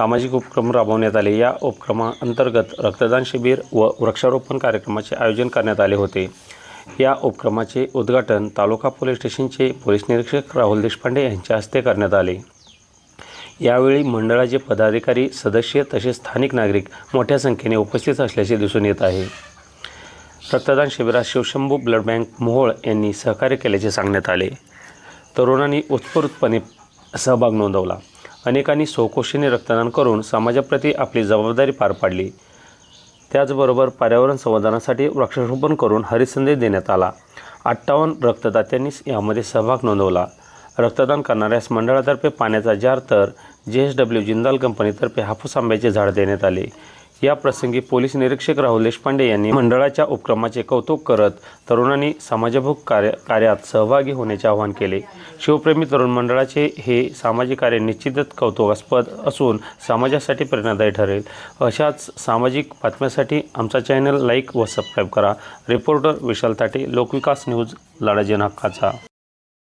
सामाजिक उपक्रम राबवण्यात आले. या उपक्रमाअंतर्गत रक्तदान शिबिर व वृक्षारोपण कार्यक्रमाचे आयोजन करण्यात आले होते. या उपक्रमाचे उद्घाटन तालुका पोलीस स्टेशनचे पोलीस निरीक्षक राहुल देशपांडे यांच्या हस्ते करण्यात आले. यावेळी मंडळाचे पदाधिकारी सदस्य तसेच स्थानिक नागरिक मोठ्या संख्येने उपस्थित असल्याचे दिसून येत आहे. रक्तदान शिबिरात शिवशंभू ब्लड बँक मोहोळ यांनी सहकार्य केल्याचे सांगण्यात आले. तरुणांनी उत्स्फूर्तपणे सहभाग नोंदवला. अनेकांनी सोकोशीने रक्तदान करून समाजाप्रती आपली जबाबदारी पार पाडली. त्याचबरोबर पर्यावरण संवर्धनासाठी वृक्षारोपण करून हरिसंदेश देण्यात आला. अठ्ठावन्न रक्तदात्यांनी यामध्ये सहभाग नोंदवला. रक्तदान करणाऱ्यास मंडळातर्फे पाण्याचा जार तर जे एस डब्ल्यू जिंदाल कंपनीतर्फे हापूस आंब्याचे झाड देण्यात आले. या प्रसंगी पोलीस निरीक्षक राहुल देशपांडे यांनी मंडळाच्या उपक्रमाचे कौतुक करत तरुणांनी समाजभोग कार्य कार्यात सहभागी होण्याचे आवाहन केले. शिवप्रेमी तरुण मंडळाचे हे सामाजिक कार्य निश्चितच कौतुकास्पद असून समाजासाठी प्रेरणादायी ठरेल. अशाच सामाजिक बातम्यासाठी आमचा चॅनल लाईक व सबस्क्राईब करा. रिपोर्टर विशाल ताटे लोकविकास न्यूज लाडाजन नाकाचा